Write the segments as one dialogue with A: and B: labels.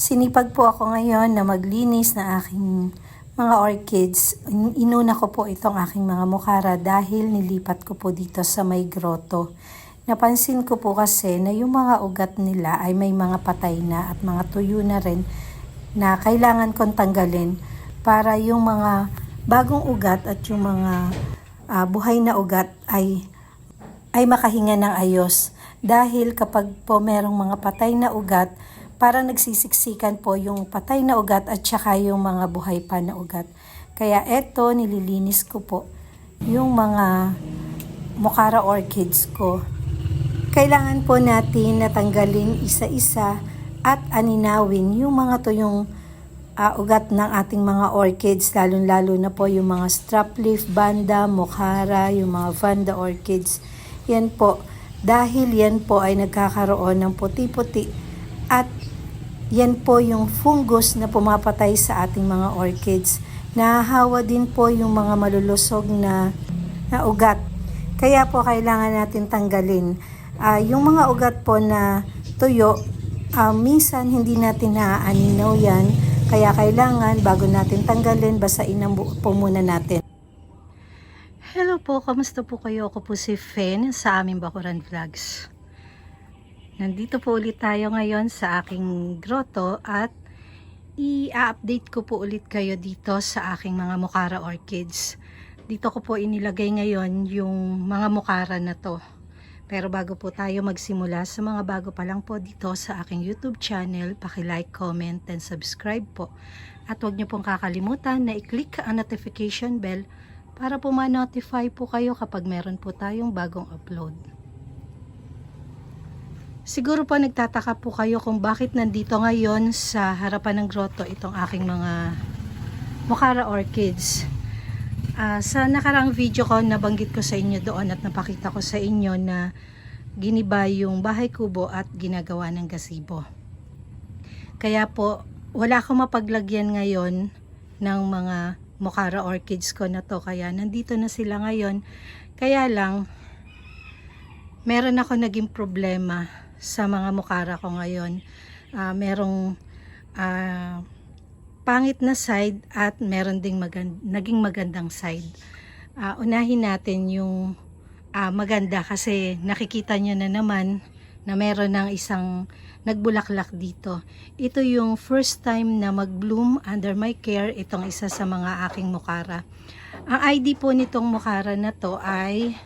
A: Sinipag po ako ngayon na maglinis ng aking mga orchids. In- Inuna ko po itong aking mga mukara dahil nilipat ko po dito sa may grotto. Napansin ko po kasi na yung mga ugat nila ay may mga patay na at mga tuyo na rin na kailangan kong tanggalin para yung mga bagong ugat at yung mga ah, buhay na ugat ay ay makahinga ng ayos. Dahil kapag po merong mga patay na ugat, parang nagsisiksikan po yung patay na ugat at saka yung mga buhay pa na ugat. Kaya eto, nililinis ko po yung mga mokara orchids ko. Kailangan po natin natanggalin isa-isa at aninawin yung mga tuyong ah, ugat ng ating mga orchids, lalong-lalo na po yung mga strap leaf, banda, mokhara, yung mga vanda orchids. Yan po, dahil yan po ay nagkakaroon ng puti-puti at yan po yung fungus na pumapatay sa ating mga orchids. Nahahawa din po yung mga malulusog na, na ugat. Kaya po kailangan natin tanggalin. Ah, yung mga ugat po na tuyo, ah, minsan hindi natin naaaninaw yan. Kaya kailangan bago natin tanggalin, basain po muna natin. Hello po, kamusta po kayo? Ako po si Fen sa aming Bakuran Vlogs. Nandito po ulit tayo ngayon sa aking grotto at i-update ko po ulit kayo dito sa aking mga mukara orchids. Dito ko po inilagay ngayon yung mga mukara na to. Pero bago po tayo magsimula sa mga bago pa lang po dito sa aking YouTube channel, paki-like, comment, and subscribe po. At huwag niyo pong kakalimutan na i-click ang notification bell para po ma-notify po kayo kapag meron po tayong bagong upload. Siguro po nagtataka po kayo kung bakit nandito ngayon sa harapan ng grotto itong aking mga Mokara orchids. Ah, sa nakarang video ko, nabanggit ko sa inyo doon at napakita ko sa inyo na giniba yung bahay kubo at ginagawa ng gazebo. Kaya po, wala akong mapaglagyan ngayon ng mga Mokara orchids ko na to. Kaya nandito na sila ngayon. Kaya lang, meron ako naging problema sa mga Mokara ko ngayon. Ah, merong ah, pangit na side at meron ding magan- naging magandang side. Ah, unahin natin yung ah, maganda kasi nakikita nyo na naman na meron ng isang nagbulaklak dito. Ito yung first time na mag-bloom under my care itong isa sa mga aking mukara. Ang ID po nitong mukara na to ay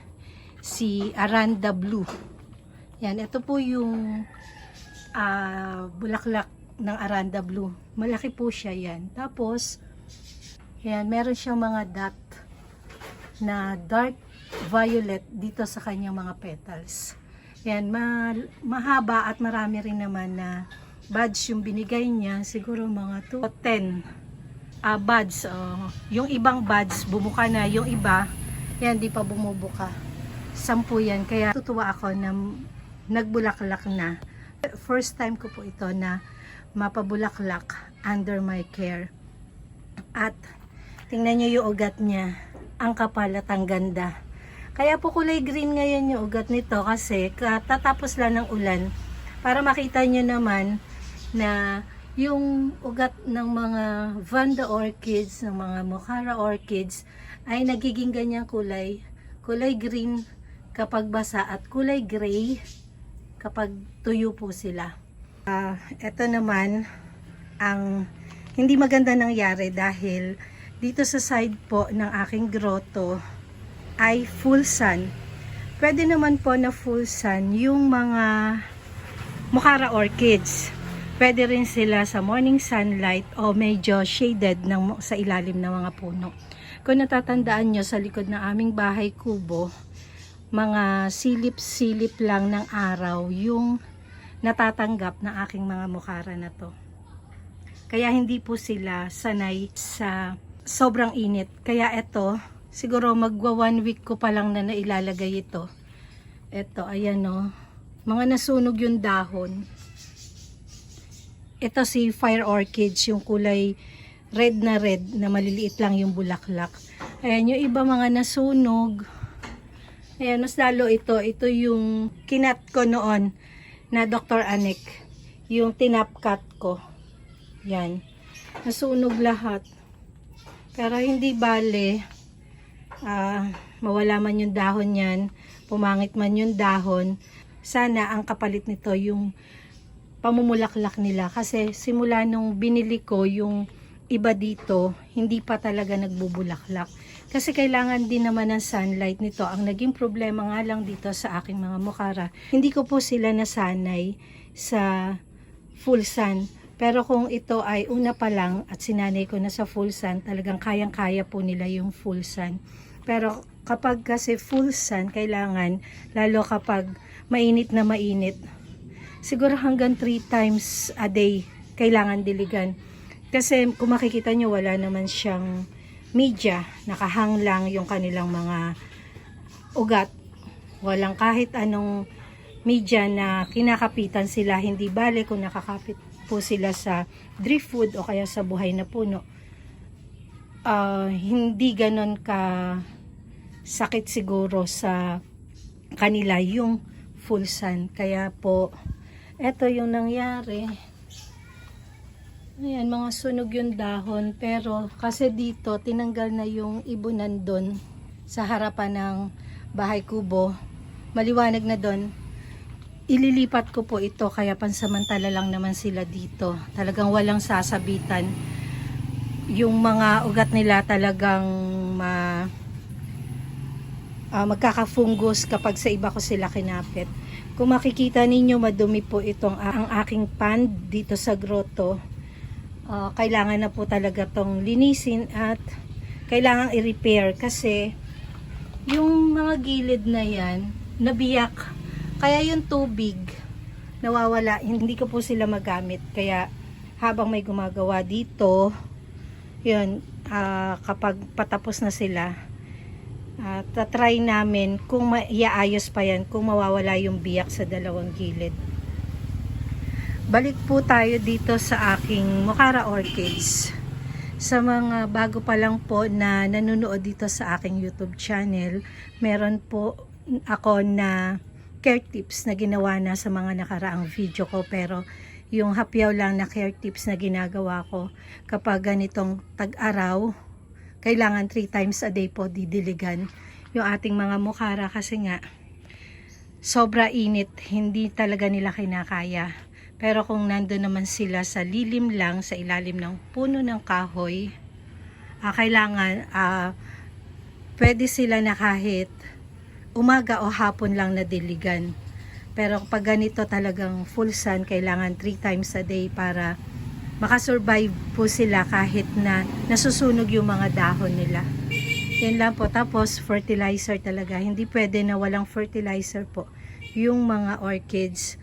A: si Aranda Blue. Yan, ito po yung ah, bulaklak ng Aranda Blue. Malaki po siya yan. Tapos, yan, meron siyang mga dot na dark violet dito sa kanyang mga petals. Yan, ma mahaba at marami rin naman na buds yung binigay niya. Siguro mga 2 o 10 ah, buds. Oh. Yung ibang buds, bumuka na. Yung iba, yan, di pa bumubuka. Sampu yan. Kaya tutuwa ako na nagbulaklak na. First time ko po ito na mapabulaklak under my care. At tingnan nyo yung ugat niya. Ang kapal at ang ganda. Kaya po kulay green ngayon yung ugat nito kasi katatapos lang ng ulan para makita nyo naman na yung ugat ng mga Vanda orchids, ng mga Mokhara orchids ay nagiging ganyang kulay. Kulay green kapag basa at kulay gray kapag tuyo po sila. Ah, ito naman ang hindi maganda nangyari dahil dito sa side po ng aking grotto ay full sun. Pwede naman po na full sun yung mga Mukara orchids. Pwede rin sila sa morning sunlight o medyo shaded ng, sa ilalim ng mga puno. Kung natatandaan nyo sa likod ng aming bahay kubo, mga silip-silip lang ng araw yung natatanggap ng aking mga mukara na to. Kaya hindi po sila sanay sa sobrang init. Kaya ito, siguro magwa one week ko pa lang na nailalagay ito. Ito, ayan o. Mga nasunog yung dahon. Ito si fire orchids, yung kulay red na red na maliliit lang yung bulaklak. Ayan, yung iba mga nasunog. Ayan, mas lalo ito. Ito yung kinat ko noon na Dr. Anik. Yung tinapkat ko. Yan. Nasunog lahat. Pero hindi bale. ah, mawala man yung dahon yan. Pumangit man yung dahon. Sana ang kapalit nito yung pamumulaklak nila. Kasi simula nung binili ko yung iba dito, hindi pa talaga nagbubulaklak. Kasi kailangan din naman ng sunlight nito. Ang naging problema nga lang dito sa aking mga mukara, hindi ko po sila nasanay sa full sun. Pero kung ito ay una pa lang at sinanay ko na sa full sun, talagang kayang-kaya po nila yung full sun. Pero kapag kasi full sun, kailangan, lalo kapag mainit na mainit, siguro hanggang 3 times a day kailangan diligan. Kasi kung makikita nyo, wala naman siyang media, nakahang lang yung kanilang mga ugat. Walang kahit anong media na kinakapitan sila, hindi bale kung nakakapit po sila sa driftwood o kaya sa buhay na puno. Ah, hindi ganon ka sakit siguro sa kanila yung full sun. Kaya po, eto yung nangyari. Ayan, mga sunog yung dahon. Pero kasi dito, tinanggal na yung ibunan doon sa harapan ng bahay kubo. Maliwanag na doon. Ililipat ko po ito kaya pansamantala lang naman sila dito. Talagang walang sasabitan. Yung mga ugat nila talagang ma ah, magkakafungus kapag sa iba ko sila kinapit. Kung makikita ninyo, madumi po itong ang aking pan dito sa grotto. Ah, kailangan na po talaga tong linisin at kailangan i-repair kasi yung mga gilid na yan, nabiyak. Kaya yung tubig, nawawala. Hindi ko po sila magamit. Kaya habang may gumagawa dito, yun, ah, kapag patapos na sila, at tatry namin kung maiaayos pa yan, kung mawawala yung biyak sa dalawang gilid. Balik po tayo dito sa aking Mokara Orchids. Sa mga bago pa lang po na nanonood dito sa aking YouTube channel, meron po ako na care tips na ginawa na sa mga nakaraang video ko pero yung hapyaw lang na care tips na ginagawa ko kapag ganitong tag-araw kailangan 3 times a day po didiligan yung ating mga mukara kasi nga sobra init, hindi talaga nila kinakaya. Pero kung nando naman sila sa lilim lang, sa ilalim ng puno ng kahoy, ah, kailangan ah, pwede sila na kahit umaga o hapon lang nadiligan. Pero pag ganito talagang full sun, kailangan 3 times a day para makasurvive po sila kahit na nasusunog yung mga dahon nila. Yan lang po. Tapos fertilizer talaga. Hindi pwede na walang fertilizer po yung mga orchids.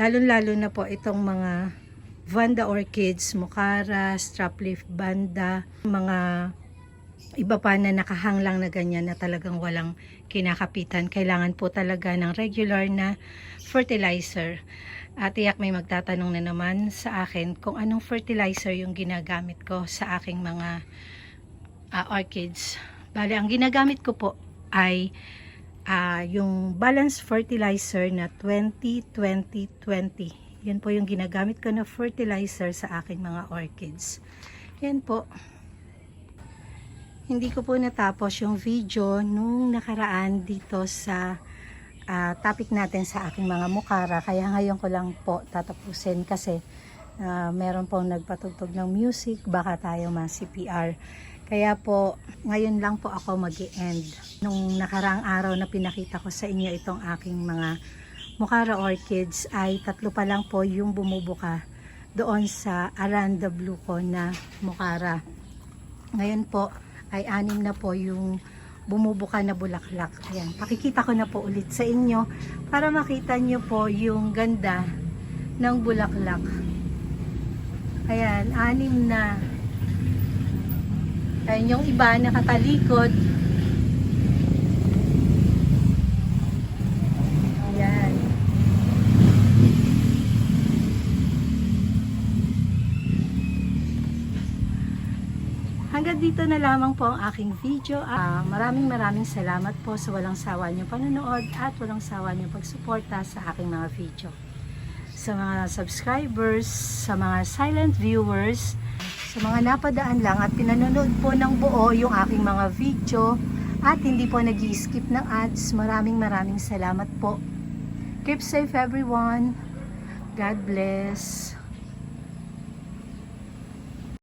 A: Lalo-lalo na po itong mga Vanda orchids, Mokara, Strapleaf Banda, mga iba pa na nakahang lang na ganyan na talagang walang kinakapitan. Kailangan po talaga ng regular na fertilizer. At iyak may magtatanong na naman sa akin kung anong fertilizer yung ginagamit ko sa aking mga ah, orchids. Bale, ang ginagamit ko po ay ah, yung balance fertilizer na 20-20-20. Yan po yung ginagamit ko na fertilizer sa aking mga orchids. Yan po. Hindi ko po natapos yung video nung nakaraan dito sa ah, topic natin sa aking mga mukara. Kaya ngayon ko lang po tatapusin kasi ah, meron pong nagpatugtog ng music. Baka tayo ma-CPR. Kaya po, ngayon lang po ako mag end Nung nakaraang araw na pinakita ko sa inyo itong aking mga Mukara Orchids ay tatlo pa lang po yung bumubuka doon sa Aranda Blue ko na Mukara. Ngayon po ay anim na po yung bumubuka na bulaklak. Ayan, pakikita ko na po ulit sa inyo para makita nyo po yung ganda ng bulaklak. Ayan, anim na. Ayan yung iba nakatalikod. Ayan. Hanggang dito na lamang po ang aking video. Ah, maraming maraming salamat po sa walang sawa niyong panonood at walang sawa niyong pagsuporta sa aking mga video. sa mga subscribers, sa mga silent viewers, sa mga napadaan lang at pinanonood po ng buo yung aking mga video at hindi po nag skip ng ads. Maraming maraming salamat po. Keep safe everyone. God bless.